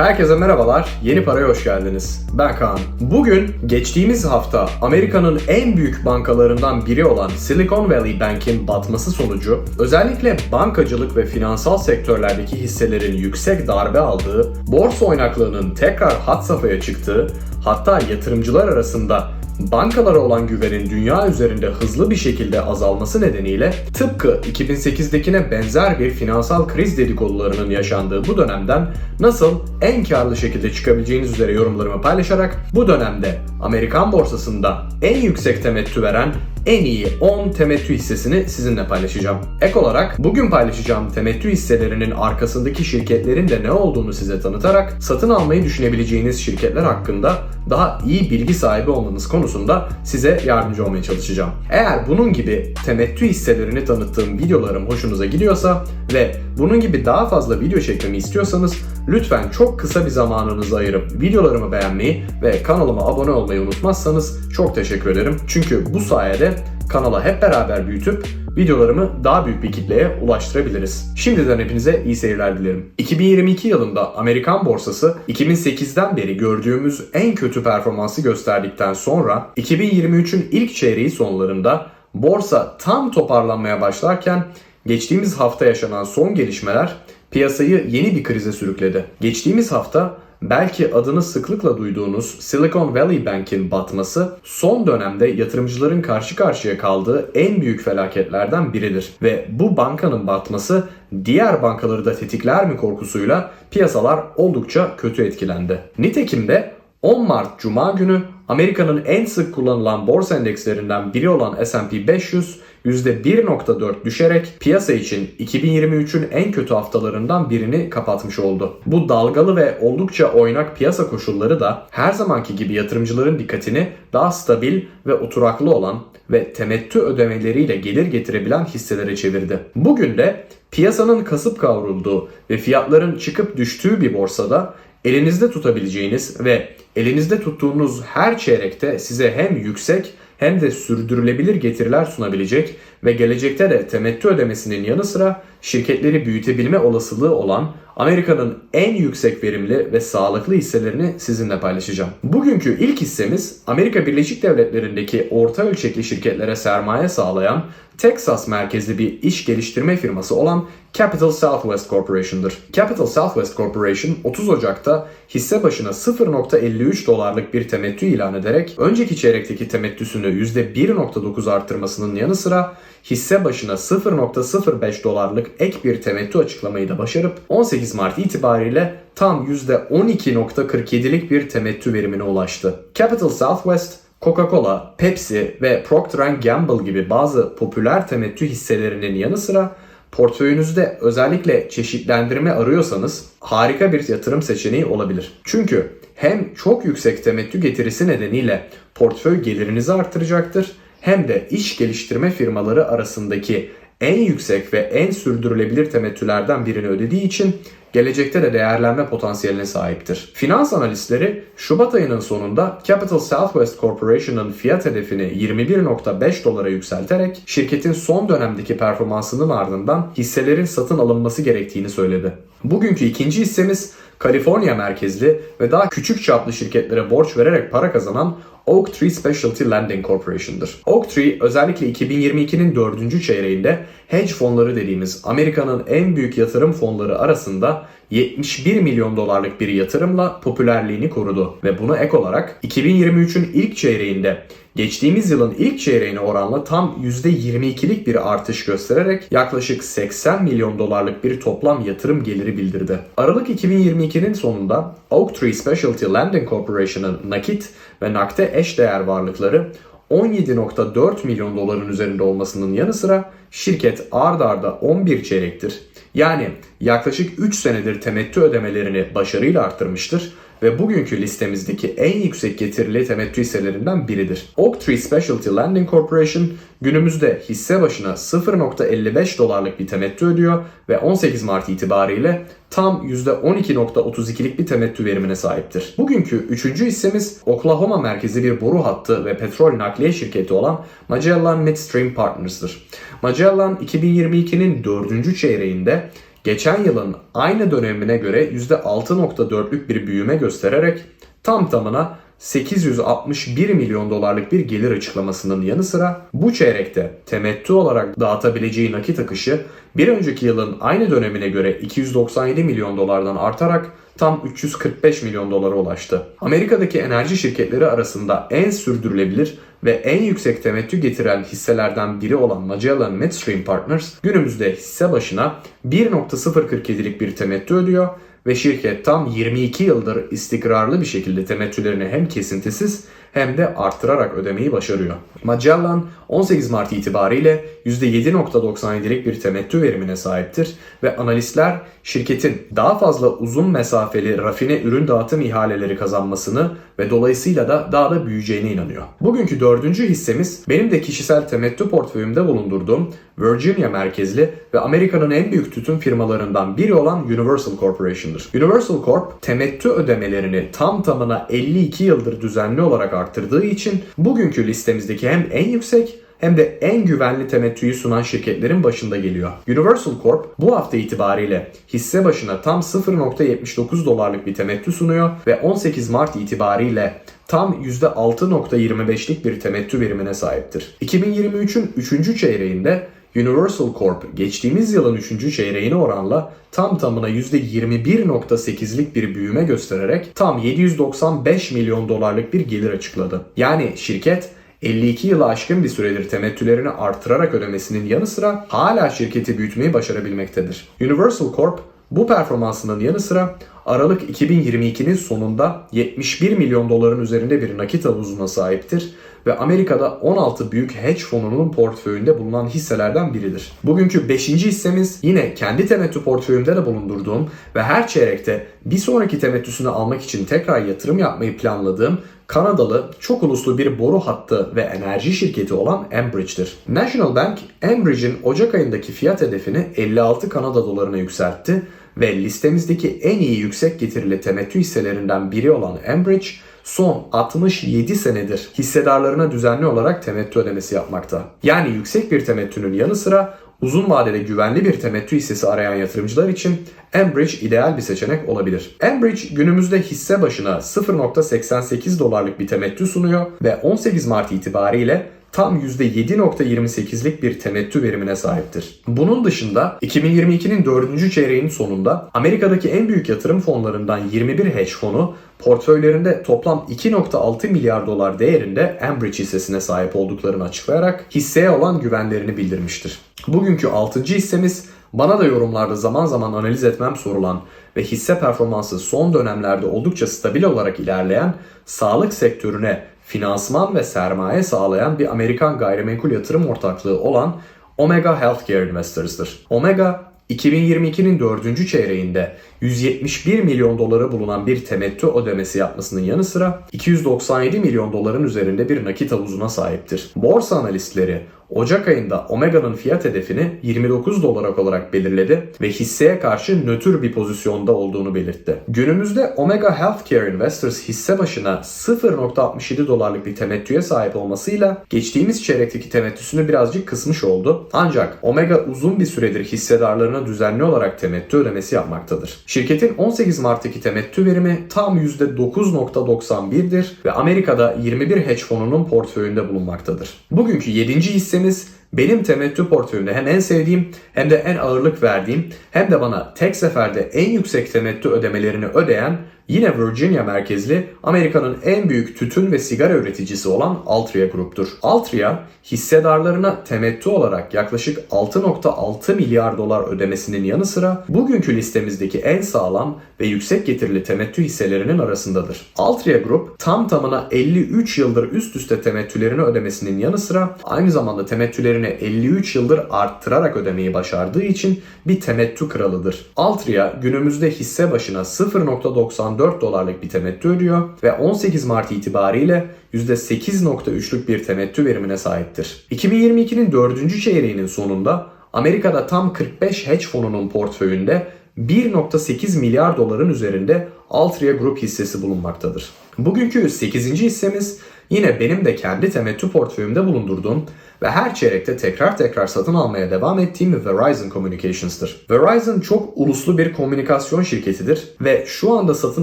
Herkese merhabalar, Yeni Para'ya hoş geldiniz. Ben Kaan. Bugün geçtiğimiz hafta Amerika'nın en büyük bankalarından biri olan Silicon Valley Bank'in batması sonucu özellikle bankacılık ve finansal sektörlerdeki hisselerin yüksek darbe aldığı, borsa oynaklığının tekrar hat safhaya çıktığı, hatta yatırımcılar arasında bankalara olan güvenin dünya üzerinde hızlı bir şekilde azalması nedeniyle tıpkı 2008'dekine benzer bir finansal kriz dedikodularının yaşandığı bu dönemden nasıl en karlı şekilde çıkabileceğiniz üzere yorumlarımı paylaşarak bu dönemde Amerikan borsasında en yüksek temettü veren en iyi 10 temettü hissesini sizinle paylaşacağım. Ek olarak bugün paylaşacağım temettü hisselerinin arkasındaki şirketlerin de ne olduğunu size tanıtarak satın almayı düşünebileceğiniz şirketler hakkında daha iyi bilgi sahibi olmanız konusunda size yardımcı olmaya çalışacağım. Eğer bunun gibi temettü hisselerini tanıttığım videolarım hoşunuza gidiyorsa ve bunun gibi daha fazla video çekmemi istiyorsanız lütfen çok kısa bir zamanınızı ayırıp videolarımı beğenmeyi ve kanalıma abone olmayı unutmazsanız çok teşekkür ederim. Çünkü bu sayede kanala hep beraber büyütüp videolarımı daha büyük bir kitleye ulaştırabiliriz. Şimdiden hepinize iyi seyirler dilerim. 2022 yılında Amerikan borsası 2008'den beri gördüğümüz en kötü performansı gösterdikten sonra 2023'ün ilk çeyreği sonlarında borsa tam toparlanmaya başlarken geçtiğimiz hafta yaşanan son gelişmeler piyasayı yeni bir krize sürükledi. Geçtiğimiz hafta belki adını sıklıkla duyduğunuz Silicon Valley Bank'in batması son dönemde yatırımcıların karşı karşıya kaldığı en büyük felaketlerden biridir. Ve bu bankanın batması diğer bankaları da tetikler mi korkusuyla piyasalar oldukça kötü etkilendi. Nitekim de 10 Mart Cuma günü Amerika'nın en sık kullanılan borsa endekslerinden biri olan S&P 500 %1.4 düşerek piyasa için 2023'ün en kötü haftalarından birini kapatmış oldu. Bu dalgalı ve oldukça oynak piyasa koşulları da her zamanki gibi yatırımcıların dikkatini daha stabil ve oturaklı olan ve temettü ödemeleriyle gelir getirebilen hisselere çevirdi. Bugün de piyasanın kasıp kavrulduğu ve fiyatların çıkıp düştüğü bir borsada elinizde tutabileceğiniz ve elinizde tuttuğunuz her çeyrekte size hem yüksek hem de sürdürülebilir getiriler sunabilecek ve gelecekte de temettü ödemesinin yanı sıra şirketleri büyütebilme olasılığı olan Amerika'nın en yüksek verimli ve sağlıklı hisselerini sizinle paylaşacağım. Bugünkü ilk hissemiz Amerika Birleşik Devletleri'ndeki orta ölçekli şirketlere sermaye sağlayan Texas merkezli bir iş geliştirme firması olan Capital Southwest Corporation'dır. Capital Southwest Corporation 30 Ocak'ta hisse başına 0.53 dolarlık bir temettü ilan ederek önceki çeyrekteki temettüsünü %1.9 arttırmasının yanı sıra hisse başına 0.05 dolarlık ek bir temettü açıklamayı da başarıp 18 Mart itibariyle tam %12.47'lik bir temettü verimine ulaştı. Capital Southwest Coca-Cola, Pepsi ve Procter Gamble gibi bazı popüler temettü hisselerinin yanı sıra portföyünüzde özellikle çeşitlendirme arıyorsanız harika bir yatırım seçeneği olabilir. Çünkü hem çok yüksek temettü getirisi nedeniyle portföy gelirinizi artıracaktır hem de iş geliştirme firmaları arasındaki en yüksek ve en sürdürülebilir temettülerden birini ödediği için gelecekte de değerlenme potansiyeline sahiptir. Finans analistleri Şubat ayının sonunda Capital Southwest Corporation'ın fiyat hedefini 21.5 dolara yükselterek şirketin son dönemdeki performansının ardından hisselerin satın alınması gerektiğini söyledi. Bugünkü ikinci hissemiz Kaliforniya merkezli ve daha küçük çaplı şirketlere borç vererek para kazanan Oaktree Specialty Lending Corporation'dır. Oaktree özellikle 2022'nin 4. çeyreğinde hedge fonları dediğimiz Amerika'nın en büyük yatırım fonları arasında 71 milyon dolarlık bir yatırımla popülerliğini korudu ve bunu ek olarak 2023'ün ilk çeyreğinde geçtiğimiz yılın ilk çeyreğine oranla tam %22'lik bir artış göstererek yaklaşık 80 milyon dolarlık bir toplam yatırım geliri bildirdi. Aralık 2022'nin sonunda Oaktree Specialty Lending Corporation'ın nakit ve nakde eş değer varlıkları 17.4 milyon doların üzerinde olmasının yanı sıra şirket ard arda 11 çeyrektir. Yani yaklaşık 3 senedir temettü ödemelerini başarıyla arttırmıştır ve bugünkü listemizdeki en yüksek getirili temettü hisselerinden biridir. Oaktree Specialty Lending Corporation günümüzde hisse başına 0.55 dolarlık bir temettü ödüyor ve 18 Mart itibariyle tam %12.32'lik bir temettü verimine sahiptir. Bugünkü üçüncü hissemiz Oklahoma merkezi bir boru hattı ve petrol nakliye şirketi olan Magellan Midstream Partners'dır. Magellan 2022'nin 4. çeyreğinde geçen yılın aynı dönemine göre %6.4'lük bir büyüme göstererek tam tamına 861 milyon dolarlık bir gelir açıklamasının yanı sıra bu çeyrekte temettü olarak dağıtabileceği nakit akışı bir önceki yılın aynı dönemine göre 297 milyon dolardan artarak tam 345 milyon dolara ulaştı. Amerika'daki enerji şirketleri arasında en sürdürülebilir ve en yüksek temettü getiren hisselerden biri olan Magellan Midstream Partners günümüzde hisse başına 1.047'lik bir temettü ödüyor ve şirket tam 22 yıldır istikrarlı bir şekilde temettülerini hem kesintisiz hem de arttırarak ödemeyi başarıyor. Magellan 18 Mart itibariyle %7.97'lik bir temettü verimine sahiptir ve analistler şirketin daha fazla uzun mesafeli rafine ürün dağıtım ihaleleri kazanmasını ve dolayısıyla da daha da büyüyeceğine inanıyor. Bugünkü dördüncü hissemiz benim de kişisel temettü portföyümde bulundurduğum Virginia merkezli ve Amerika'nın en büyük tütün firmalarından biri olan Universal Corporation'dır. Universal Corp temettü ödemelerini tam tamına 52 yıldır düzenli olarak arttırdığı için bugünkü listemizdeki hem en yüksek hem de en güvenli temettüyü sunan şirketlerin başında geliyor. Universal Corp bu hafta itibariyle hisse başına tam 0.79 dolarlık bir temettü sunuyor ve 18 Mart itibariyle tam %6.25'lik bir temettü verimine sahiptir. 2023'ün 3. çeyreğinde Universal Corp geçtiğimiz yılın 3. çeyreğine oranla tam tamına %21.8'lik bir büyüme göstererek tam 795 milyon dolarlık bir gelir açıkladı. Yani şirket 52 yılı aşkın bir süredir temettülerini artırarak ödemesinin yanı sıra hala şirketi büyütmeyi başarabilmektedir. Universal Corp bu performansının yanı sıra Aralık 2022'nin sonunda 71 milyon doların üzerinde bir nakit havuzuna sahiptir ve Amerika'da 16 büyük hedge fonunun portföyünde bulunan hisselerden biridir. Bugünkü 5. hissemiz yine kendi temettü portföyümde de bulundurduğum ve her çeyrekte bir sonraki temettüsünü almak için tekrar yatırım yapmayı planladığım Kanadalı çok uluslu bir boru hattı ve enerji şirketi olan Enbridge'dir. National Bank, Enbridge'in Ocak ayındaki fiyat hedefini 56 Kanada dolarına yükseltti ve listemizdeki en iyi yüksek getirili temettü hisselerinden biri olan Enbridge son 67 senedir hissedarlarına düzenli olarak temettü ödemesi yapmakta. Yani yüksek bir temettünün yanı sıra uzun vadede güvenli bir temettü hissesi arayan yatırımcılar için Enbridge ideal bir seçenek olabilir. Enbridge günümüzde hisse başına 0.88 dolarlık bir temettü sunuyor ve 18 Mart itibariyle tam %7.28'lik bir temettü verimine sahiptir. Bunun dışında 2022'nin 4. çeyreğinin sonunda Amerika'daki en büyük yatırım fonlarından 21 hedge fonu portföylerinde toplam 2.6 milyar dolar değerinde Enbridge hissesine sahip olduklarını açıklayarak hisseye olan güvenlerini bildirmiştir. Bugünkü 6. hissemiz bana da yorumlarda zaman zaman analiz etmem sorulan ve hisse performansı son dönemlerde oldukça stabil olarak ilerleyen sağlık sektörüne finansman ve sermaye sağlayan bir Amerikan gayrimenkul yatırım ortaklığı olan Omega Healthcare Investors'dır. Omega 2022'nin 4. çeyreğinde 171 milyon doları bulunan bir temettü ödemesi yapmasının yanı sıra 297 milyon doların üzerinde bir nakit havuzuna sahiptir. Borsa analistleri Ocak ayında Omega'nın fiyat hedefini 29 dolar olarak belirledi ve hisseye karşı nötr bir pozisyonda olduğunu belirtti. Günümüzde Omega Healthcare Investors hisse başına 0.67 dolarlık bir temettüye sahip olmasıyla geçtiğimiz çeyrekteki temettüsünü birazcık kısmış oldu. Ancak Omega uzun bir süredir hissedarlarına düzenli olarak temettü ödemesi yapmaktadır. Şirketin 18 Mart'taki temettü verimi tam %9.91'dir ve Amerika'da 21 hedge fonunun portföyünde bulunmaktadır. Bugünkü 7. hissemiz benim temettü portföyümde hem en sevdiğim hem de en ağırlık verdiğim hem de bana tek seferde en yüksek temettü ödemelerini ödeyen Yine Virginia merkezli Amerika'nın en büyük tütün ve sigara üreticisi olan Altria Group'tur. Altria hissedarlarına temettü olarak yaklaşık 6.6 milyar dolar ödemesinin yanı sıra bugünkü listemizdeki en sağlam ve yüksek getirili temettü hisselerinin arasındadır. Altria Group tam tamına 53 yıldır üst üste temettülerini ödemesinin yanı sıra aynı zamanda temettülerini 53 yıldır arttırarak ödemeyi başardığı için bir temettü kralıdır. Altria günümüzde hisse başına 0.94 4 dolarlık bir temettü ödüyor ve 18 Mart itibariyle %8.3'lük bir temettü verimine sahiptir. 2022'nin 4. çeyreğinin sonunda Amerika'da tam 45 hedge fonunun portföyünde 1.8 milyar doların üzerinde Altria Group hissesi bulunmaktadır. Bugünkü 8. hissemiz Yine benim de kendi temettü portföyümde bulundurduğum ve her çeyrekte tekrar tekrar satın almaya devam ettiğim Verizon Communications'tır. Verizon çok uluslu bir komünikasyon şirketidir ve şu anda satın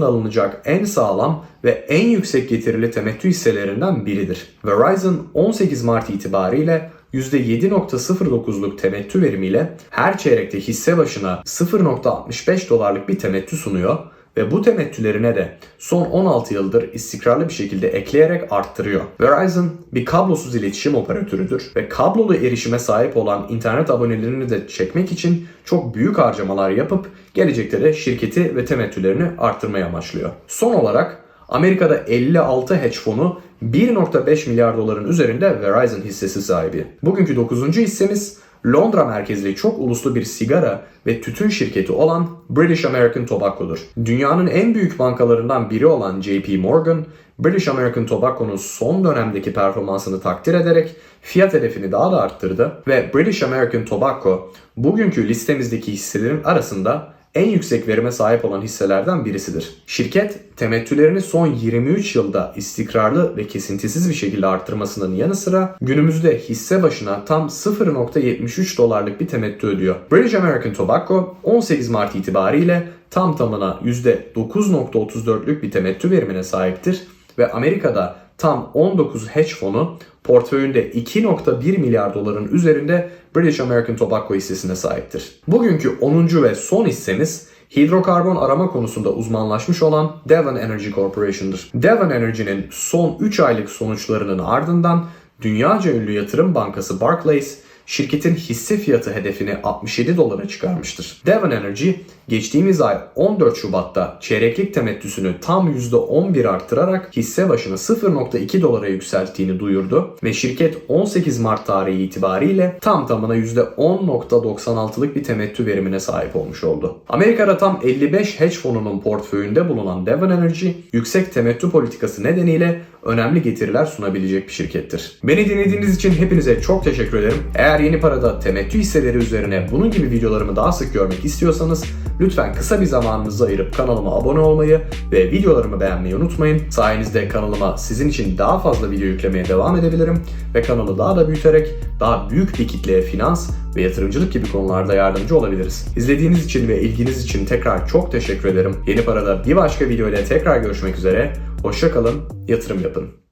alınacak en sağlam ve en yüksek getirili temettü hisselerinden biridir. Verizon 18 Mart itibariyle %7.09'luk temettü verimiyle her çeyrekte hisse başına 0.65 dolarlık bir temettü sunuyor ve bu temettülerine de son 16 yıldır istikrarlı bir şekilde ekleyerek arttırıyor. Verizon bir kablosuz iletişim operatörüdür ve kablolu erişime sahip olan internet abonelerini de çekmek için çok büyük harcamalar yapıp gelecekte de şirketi ve temettülerini arttırmayı amaçlıyor. Son olarak Amerika'da 56 hedge fonu 1.5 milyar doların üzerinde Verizon hissesi sahibi. Bugünkü 9. hissemiz Londra merkezli çok uluslu bir sigara ve tütün şirketi olan British American Tobacco'dur. Dünyanın en büyük bankalarından biri olan JP Morgan, British American Tobacco'nun son dönemdeki performansını takdir ederek fiyat hedefini daha da arttırdı ve British American Tobacco bugünkü listemizdeki hisselerin arasında en yüksek verime sahip olan hisselerden birisidir. Şirket temettülerini son 23 yılda istikrarlı ve kesintisiz bir şekilde arttırmasının yanı sıra günümüzde hisse başına tam 0.73 dolarlık bir temettü ödüyor. British American Tobacco 18 Mart itibariyle tam tamına %9.34'lük bir temettü verimine sahiptir ve Amerika'da tam 19 hedge fonu portföyünde 2.1 milyar doların üzerinde British American Tobacco hissesine sahiptir. Bugünkü 10. ve son hissemiz hidrokarbon arama konusunda uzmanlaşmış olan Devon Energy Corporation'dır. Devon Energy'nin son 3 aylık sonuçlarının ardından dünyaca ünlü yatırım bankası Barclays şirketin hisse fiyatı hedefini 67 dolara çıkarmıştır. Devon Energy geçtiğimiz ay 14 Şubat'ta çeyreklik temettüsünü tam %11 arttırarak hisse başına 0.2 dolara yükselttiğini duyurdu ve şirket 18 Mart tarihi itibariyle tam tamına %10.96'lık bir temettü verimine sahip olmuş oldu. Amerika'da tam 55 hedge fonunun portföyünde bulunan Devon Energy yüksek temettü politikası nedeniyle önemli getiriler sunabilecek bir şirkettir. Beni dinlediğiniz için hepinize çok teşekkür ederim. Eğer yeni parada temettü hisseleri üzerine bunun gibi videolarımı daha sık görmek istiyorsanız lütfen kısa bir zamanınızı ayırıp kanalıma abone olmayı ve videolarımı beğenmeyi unutmayın. Sayenizde kanalıma sizin için daha fazla video yüklemeye devam edebilirim ve kanalı daha da büyüterek daha büyük bir kitleye finans ve yatırımcılık gibi konularda yardımcı olabiliriz. İzlediğiniz için ve ilginiz için tekrar çok teşekkür ederim. Yeni parada bir başka video ile tekrar görüşmek üzere. Hoşçakalın, yatırım yapın.